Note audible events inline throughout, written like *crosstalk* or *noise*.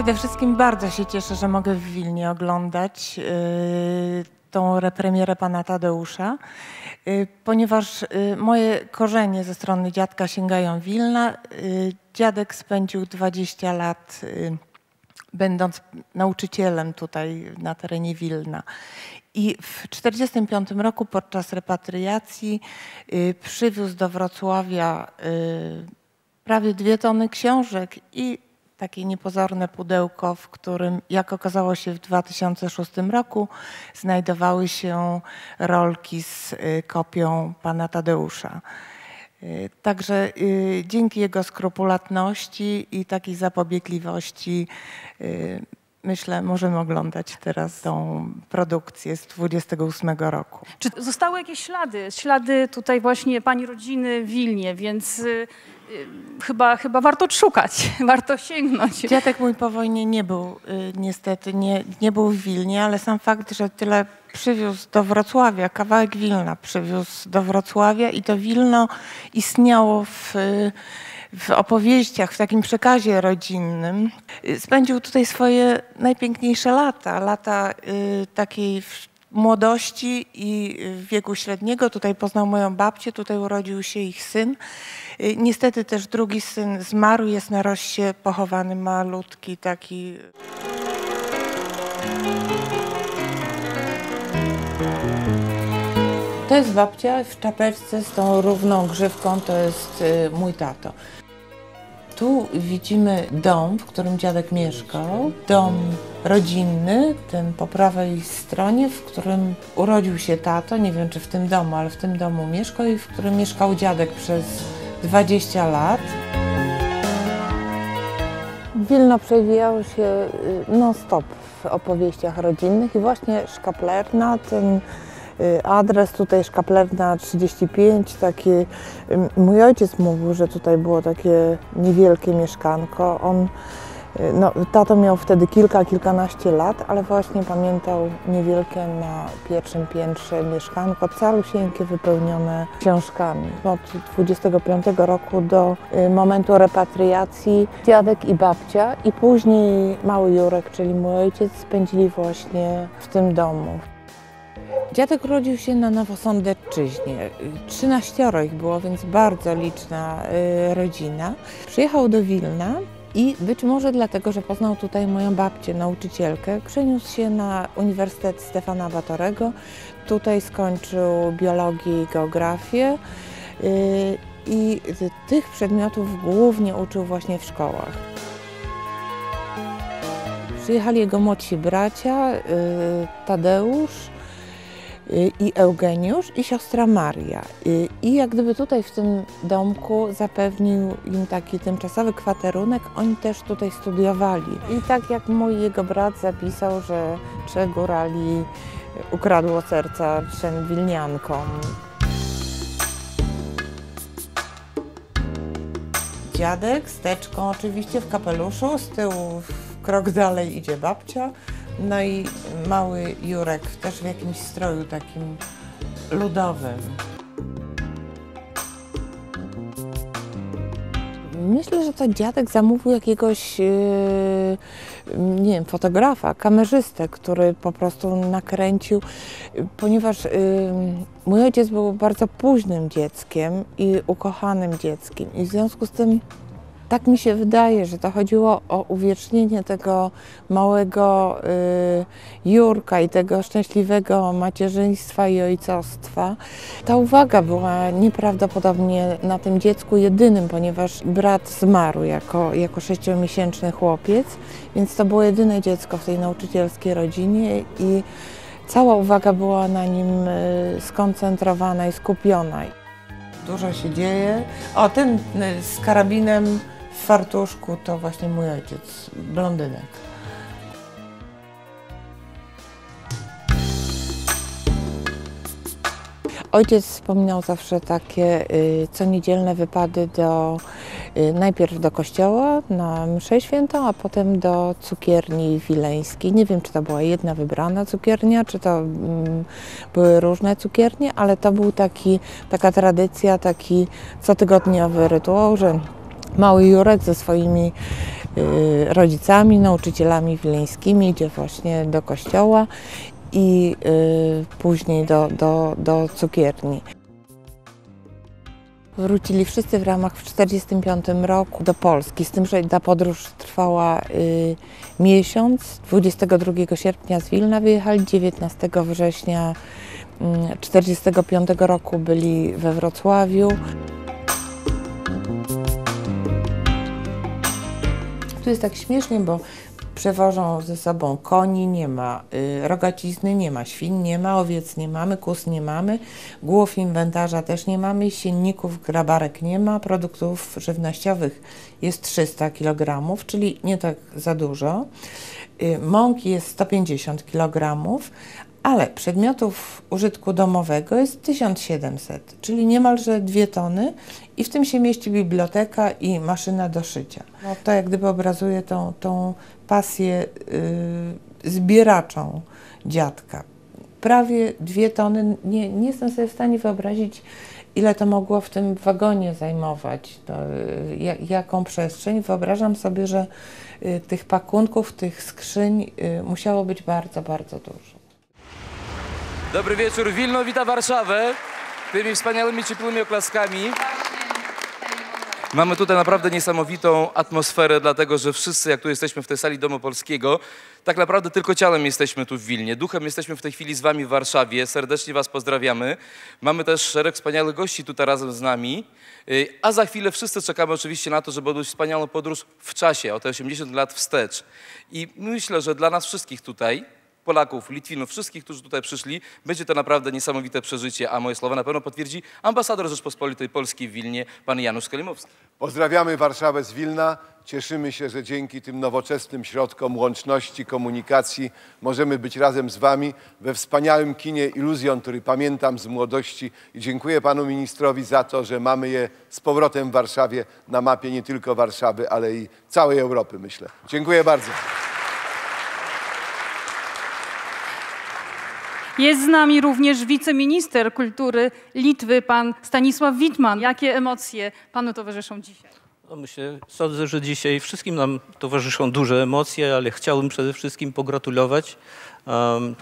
Przede wszystkim bardzo się cieszę, że mogę w Wilnie oglądać yy, tą repremierę pana Tadeusza, yy, ponieważ yy, moje korzenie ze strony dziadka sięgają Wilna. Dziadek spędził 20 lat będąc nauczycielem tutaj na terenie Wilna. I w 1945 roku podczas repatriacji przywiózł do Wrocławia prawie dwie tony książek i takie niepozorne pudełko, w którym, jak okazało się w 2006 roku, znajdowały się rolki z y, kopią pana Tadeusza. Y, Także y, dzięki jego skrupulatności i takiej zapobiegliwości myślę, możemy oglądać teraz tą produkcję z 28 roku. Czy zostały jakieś ślady? Ślady tutaj właśnie pani rodziny w Wilnie, więc chyba, chyba warto szukać, *laughs* warto sięgnąć. Dziadek mój po wojnie nie był, y, niestety, nie, nie był w Wilnie, ale sam fakt, że tyle przywiózł do Wrocławia, kawałek Wilna przywiózł do Wrocławia i to Wilno istniało w, y, w opowieściach, w takim przekazie rodzinnym. Y, Spędził tutaj swoje najpiękniejsze lata, lata y, takiej młodości i wieku średniego. Tutaj poznał moją babcię, tutaj urodził się ich syn. Y, Niestety też drugi syn zmarł, jest na Rossie pochowany malutki taki. To jest babcia w czapeczce z tą równą grzywką, to jest y, mój tato. Tu widzimy dom, w którym dziadek mieszkał. Dom rodzinny, ten po prawej stronie, w którym urodził się tato. Nie wiem, czy w tym domu, ale w tym domu mieszkał i w którym mieszkał dziadek przez 20 lat. Wilno przewijało się y, non-stop w opowieściach rodzinnych i właśnie Szkaplerna, ten adres tutaj Szkaplerna 35, taki, y, mój ojciec mówił, że tutaj było takie niewielkie mieszkanko. On, y, no, tato miał wtedy kilka, kilkanaście lat, ale właśnie pamiętał niewielkie na pierwszym piętrze mieszkanko, calusieńkie, wypełnione książkami. Od 25 roku do y, momentu repatriacji dziadek i babcia i później mały Jurek, czyli mój ojciec, spędzili właśnie w tym domu. Dziadek urodził się na Nowosądecczyźnie. 13 ich było, więc bardzo liczna y, rodzina. Przyjechał do Wilna i być może dlatego, że poznał tutaj moją babcię, nauczycielkę, przeniósł się na Uniwersytet Stefana Batorego. Tutaj skończył biologię i geografię y, i tych przedmiotów głównie uczył właśnie w szkołach. Przyjechali jego młodsi bracia, y, Tadeusz, i Eugeniusz i siostra Maria. Y, I jak gdyby tutaj w tym domku zapewnił im taki tymczasowy kwaterunek, oni też tutaj studiowali. I tak jak mój jego brat zapisał, że trzech górali ukradło serca trzem wilniankom. Dziadek z teczką oczywiście w kapeluszu, z tyłu krok dalej idzie babcia, no i mały Jurek też w jakimś stroju takim ludowym. Myślę, że to dziadek zamówił jakiegoś, yy, nie wiem, fotografa, kamerzystę, który po prostu nakręcił, ponieważ yy, mój ojciec był bardzo późnym dzieckiem i ukochanym dzieckiem i w związku z tym tak mi się wydaje, że to chodziło o uwiecznienie tego małego y, Jurka i tego szczęśliwego macierzyństwa i ojcostwa. Ta uwaga była nieprawdopodobnie na tym dziecku jedynym, ponieważ brat zmarł jako, jako sześciomiesięczny chłopiec, więc to było jedyne dziecko w tej nauczycielskiej rodzinie i cała uwaga była na nim y, skoncentrowana i skupiona. Dużo się dzieje. O, ten y, z karabinem w fartuszku to właśnie mój ojciec, blondynek. Ojciec wspominał zawsze takie y, co niedzielne wypady do, y, najpierw do kościoła na mszę świętą, a potem do cukierni wileńskiej. Nie wiem, czy to była jedna wybrana cukiernia, czy to mm, były różne cukiernie, ale to był taki, taka tradycja, taki cotygodniowy rytuał, że mały Jurek ze swoimi y, rodzicami, nauczycielami wileńskimi, idzie właśnie do kościoła i y, później do, do, do cukierni. Wrócili wszyscy w ramach w 1945 roku do Polski, z tym, że ta podróż trwała y, miesiąc. 22 sierpnia z Wilna wyjechali, 19 września 1945 roku byli we Wrocławiu. Jest tak śmiesznie, bo przewożą ze sobą koni, nie ma y, rogacizny, nie ma świn, nie ma owiec, nie mamy, kus nie mamy, głów inwentarza też nie mamy, sienników, grabarek nie ma, produktów żywnościowych jest 300 kg, czyli nie tak za dużo. Y, mąki jest 150 kg, ale przedmiotów użytku domowego jest 1700, czyli niemalże dwie tony i w tym się mieści biblioteka i maszyna do szycia. No, to jak gdyby obrazuje tą, tą pasję yy, zbieraczą dziadka. Prawie dwie tony, nie, nie jestem sobie w stanie wyobrazić, ile to mogło w tym wagonie zajmować, to, y, jaką przestrzeń. Wyobrażam sobie, że y, tych pakunków, tych skrzyń y, musiało być bardzo, bardzo dużo. Dobry wieczór, Wilno wita Warszawę tymi wspaniałymi, ciepłymi oklaskami. Mamy tutaj naprawdę niesamowitą atmosferę, dlatego że wszyscy, jak tu jesteśmy w tej sali Domu Polskiego, tak naprawdę tylko ciałem jesteśmy tu w Wilnie. Duchem jesteśmy w tej chwili z wami w Warszawie. Serdecznie was pozdrawiamy. Mamy też szereg wspaniałych gości tutaj razem z nami. Y, a za chwilę wszyscy czekamy oczywiście na to, żeby odbyć wspaniałą podróż w czasie, o te 80 lat wstecz. I myślę, że dla nas wszystkich tutaj, Polaków, Litwinów, wszystkich, którzy tutaj przyszli. Będzie to naprawdę niesamowite przeżycie, a moje słowa na pewno potwierdzi ambasador Rzeczpospolitej Polskiej w Wilnie, pan Janusz Kalimowski. Pozdrawiamy Warszawę z Wilna. Cieszymy się, że dzięki tym nowoczesnym środkom łączności, komunikacji możemy być razem z Wami we wspaniałym kinie Iluzjon, który pamiętam z młodości i dziękuję Panu Ministrowi za to, że mamy je z powrotem w Warszawie na mapie nie tylko Warszawy, ale i całej Europy, myślę. Dziękuję bardzo. Jest z nami również wiceminister kultury Litwy, pan Stanisław Witman. Jakie emocje panu towarzyszą dzisiaj? No myślę, sądzę, że dzisiaj wszystkim nam towarzyszą duże emocje, ale chciałbym przede wszystkim pogratulować um,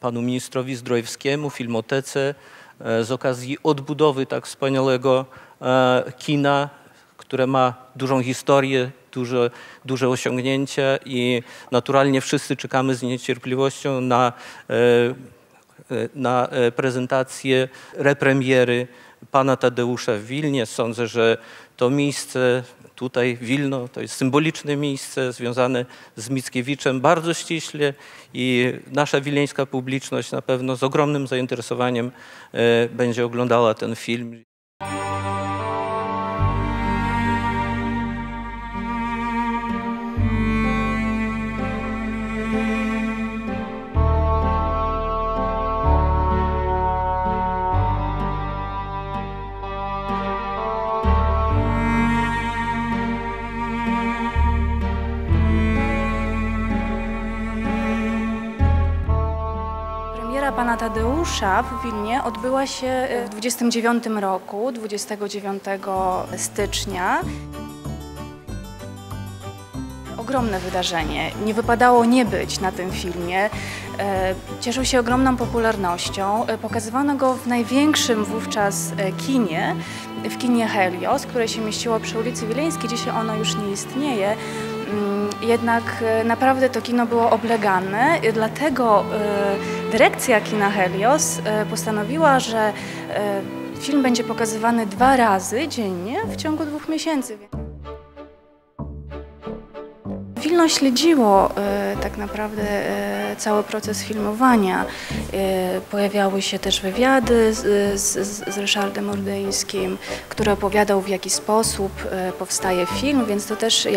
panu ministrowi Zdrojewskiemu, Filmotece e, z okazji odbudowy tak wspaniałego e, kina, które ma dużą historię, duże, duże osiągnięcia i naturalnie wszyscy czekamy z niecierpliwością na e, na e, prezentację repremiery pana Tadeusza w Wilnie. Sądzę, że to miejsce tutaj, Wilno, to jest symboliczne miejsce związane z Mickiewiczem bardzo ściśle i nasza wileńska publiczność na pewno z ogromnym zainteresowaniem e, będzie oglądała ten film. Pana Tadeusza w Wilnie odbyła się e, w 29 roku, 29 stycznia. Ogromne wydarzenie. Nie wypadało nie być na tym filmie. E, cieszył się ogromną popularnością. E, pokazywano go w największym wówczas kinie, w kinie Helios, które się mieściło przy ulicy Wileńskiej. Dzisiaj ono już nie istnieje. Jednak naprawdę to kino było oblegane, dlatego Dyrekcja kina Helios e, postanowiła, że e, film będzie pokazywany dwa razy dziennie w ciągu dwóch miesięcy. Wilno śledziło e, tak naprawdę e, cały proces filmowania. E, pojawiały się też wywiady z, z, z Ryszardem Ordejskim, który opowiadał w jaki sposób powstaje film, więc to też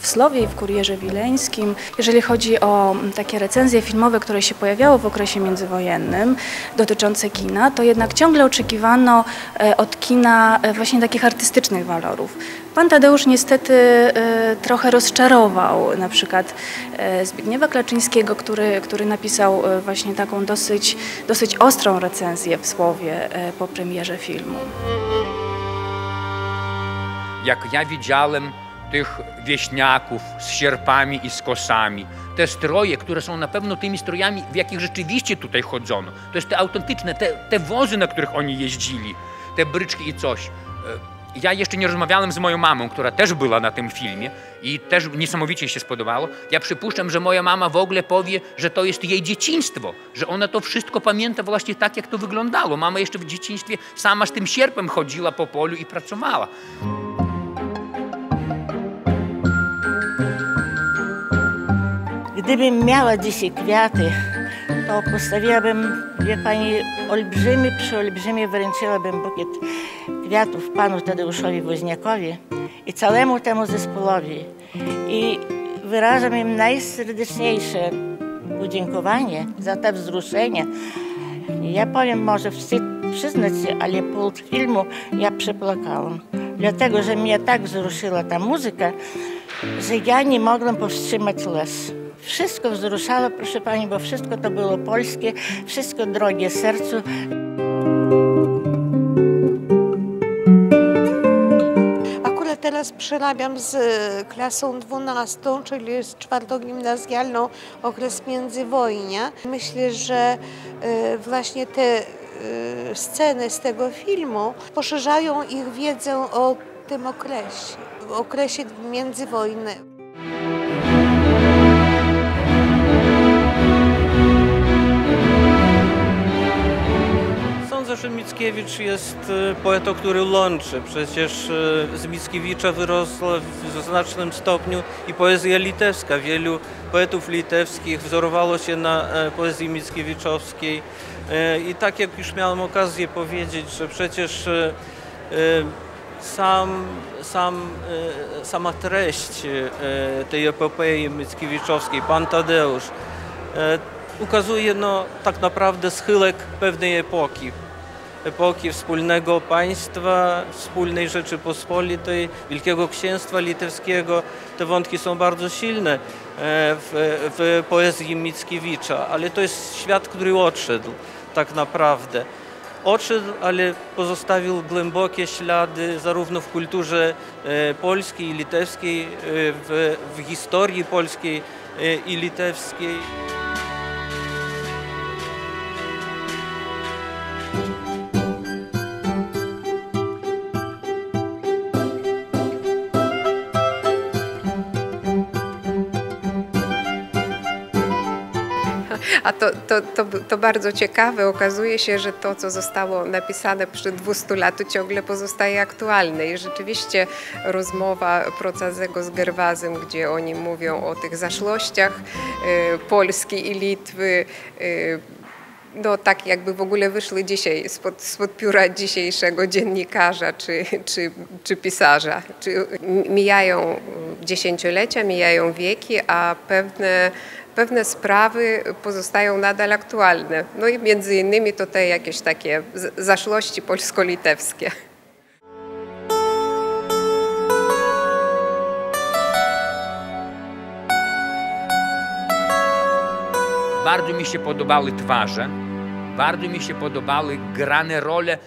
w Słowie i w Kurierze Wileńskim. Jeżeli chodzi o takie recenzje filmowe, które się pojawiały w okresie międzywojennym dotyczące kina, to jednak ciągle oczekiwano od kina właśnie takich artystycznych walorów. Pan Tadeusz niestety e, trochę rozczarował na przykład e, Zbigniewa Klaczyńskiego, który, który napisał e, właśnie taką dosyć, dosyć ostrą recenzję w słowie po premierze filmu. Jak ja widziałem, tych wieśniaków z sierpami i z kosami. Te stroje, które są na pewno tymi strojami, w jakich rzeczywiście tutaj chodzono. To jest te autentyczne, te, te wozy, na których oni jeździli, te bryczki i coś. Ja jeszcze nie rozmawiałem z moją mamą, która też była na tym filmie i też niesamowicie się spodobało. Ja przypuszczam, że moja mama w ogóle powie, że to jest jej dzieciństwo, że ona to wszystko pamięta właśnie tak, jak to wyglądało. Mama jeszcze w dzieciństwie sama z tym sierpem chodziła po polu i pracowała. Gdybym miała dzisiaj kwiaty, to postawiłabym, wie pani, olbrzymi, przeolbrzymi, wręczyłabym bukiet kwiatów panu Tadeuszowi Woźniakowi i całemu temu zespołowi. I wyrażam im najserdeczniejsze podziękowanie za te wzruszenie. Ja powiem, może wstyd przyznać się, ale po filmu ja przeplakałam. Dlatego, że mnie tak wzruszyła ta muzyka, że ja nie mogłam powstrzymać łez. Wszystko wzruszało, proszę pani, bo wszystko to było polskie, wszystko drogie sercu. Teraz przerabiam z e, klasą 12, czyli z czwartogimnazjalną okres międzywojnia. Myślę, że e, właśnie te e, sceny z tego filmu poszerzają ich wiedzę o tym okresie, okresie międzywojny. Że Mickiewicz jest e, poetą, który łączy. Przecież e, z Mickiewicza wyrosła w znacznym stopniu i poezja litewska. Wielu poetów litewskich wzorowało się na e, poezji mickiewiczowskiej. E, I tak jak już miałem okazję powiedzieć, że przecież e, sam, sam, sama treść tej epopei mickiewiczowskiej, Pan Tadeusz, ukazuje no, tak naprawdę schyłek pewnej epoki. Epoki wspólnego państwa, wspólnej Rzeczypospolitej, Wielkiego Księstwa Litewskiego. Te wątki są bardzo silne e, w, w poezji Mickiewicza, ale to jest świat, który odszedł tak naprawdę. Odszedł, ale pozostawił głębokie ślady zarówno w kulturze e, polskiej i litewskiej, e, w, w historii polskiej i litewskiej. A to, to, to, to bardzo ciekawe. Okazuje się, że to, co zostało napisane przed 200 laty, ciągle pozostaje aktualne. I rzeczywiście rozmowa Procazego z Gerwazem, gdzie oni mówią o tych zaszłościach e, Polski i Litwy, e, no tak jakby w ogóle wyszły dzisiaj spod, spod pióra dzisiejszego dziennikarza czy, czy, czy pisarza. Czy mijają dziesięciolecia, mijają wieki, a pewne, pewne sprawy pozostają nadal aktualne. No i między innymi to te jakieś takie zaszłości polsko-litewskie. Bardzo mi się podobały twarze, bardzo mi się podobały grane role,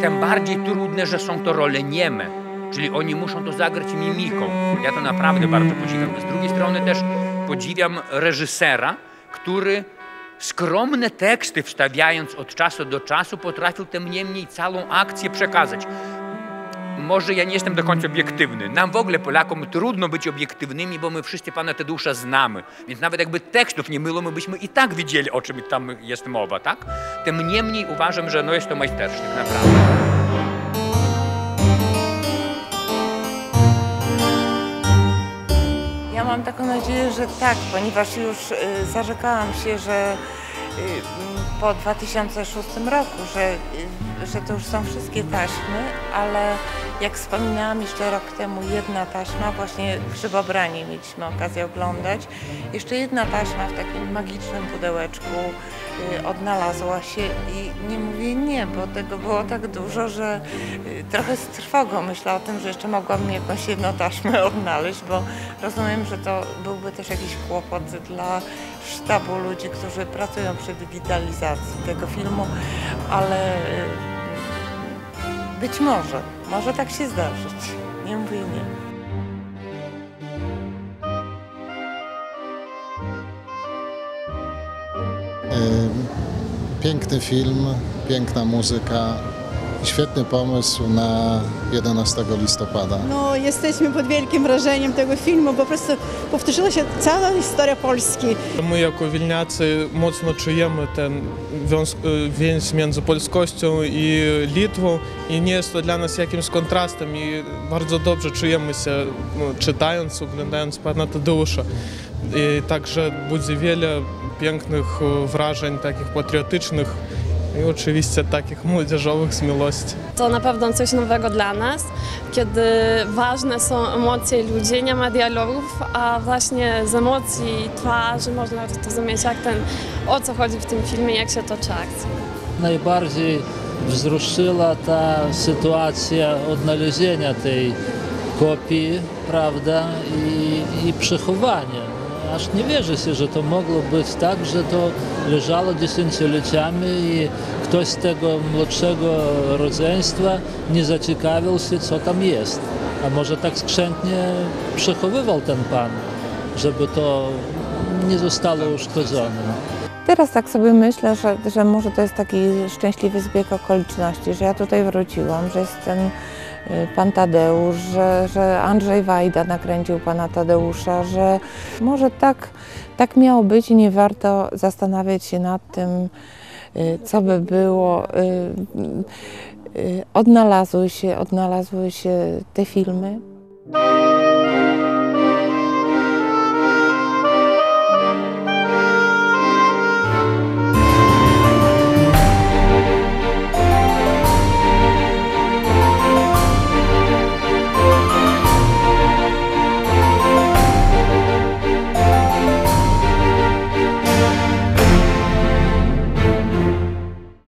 tym bardziej trudne, że są to role nieme, czyli oni muszą to zagrać mimiką. Ja to naprawdę bardzo podziwiam. Z drugiej strony też podziwiam reżysera, który skromne teksty wstawiając od czasu do czasu potrafił tym niemniej całą akcję przekazać. Może ja nie jestem do końca obiektywny. Nam w ogóle, Polakom, trudno być obiektywnymi, bo my wszyscy Pana Tadeusza znamy. Więc nawet jakby tekstów nie było, my byśmy i tak widzieli, o czym tam jest mowa, tak? Tym niemniej uważam, że no jest to majstersztyk, naprawdę. Taką nadzieję, że tak, ponieważ już y, zarzekałam się, że y, po 2006 roku, że, że to już są wszystkie taśmy, ale jak wspominałam jeszcze rok temu, jedna taśma, właśnie w Grzybobranie mieliśmy okazję oglądać, jeszcze jedna taśma w takim magicznym pudełeczku y, odnalazła się i nie mówię nie, bo tego było tak dużo, że y, trochę z trwogą myślę o tym, że jeszcze mogłabym jakąś jedną taśmę *laughs* odnaleźć, bo rozumiem, że to byłby też jakiś kłopot dla sztabu ludzi, którzy pracują przy digitalizacji realizacji tego filmu, ale y, być może, może tak się zdarzyć. Nie mówię nie. Piękny film, piękna muzyka, Świetny pomysł na 11 listopada. No, jesteśmy pod wielkim wrażeniem tego filmu, bo po prostu powtórzyła się cała historia Polski. My jako Wilniacy mocno czujemy ten y, więź między polskością i Litwą i nie jest to dla nas jakimś kontrastem i bardzo dobrze czujemy się no, czytając, oglądając Pana Tadeusza. I także budzi wiele pięknych y, wrażeń takich patriotycznych i oczywiście takich młodzieżowych z miłości. To na pewno coś nowego dla nas, kiedy ważne są emocje ludzi, nie ma dialogów, a właśnie z emocji twarzy można zrozumieć, jak ten, o co chodzi w tym filmie, jak się toczy akcja. Najbardziej wzruszyła ta sytuacja odnalezienia tej kopii, prawda, i, i przechowania. Aż nie wierzy się, że to mogło być tak, że to leżało dziesięcioleciami i ktoś z tego młodszego rodzeństwa nie zaciekawił się, co tam jest. A może tak skrzętnie przechowywał ten pan, żeby to nie zostało uszkodzone. Teraz tak sobie myślę, że, że może to jest taki szczęśliwy zbieg okoliczności, że ja tutaj wróciłam, że jest ten pan Tadeusz, że, że Andrzej Wajda nakręcił pana Tadeusza, że może tak, tak miało być i nie warto zastanawiać się nad tym, y, co by było. Y, y, Odnalazły się, odnalazły się te filmy.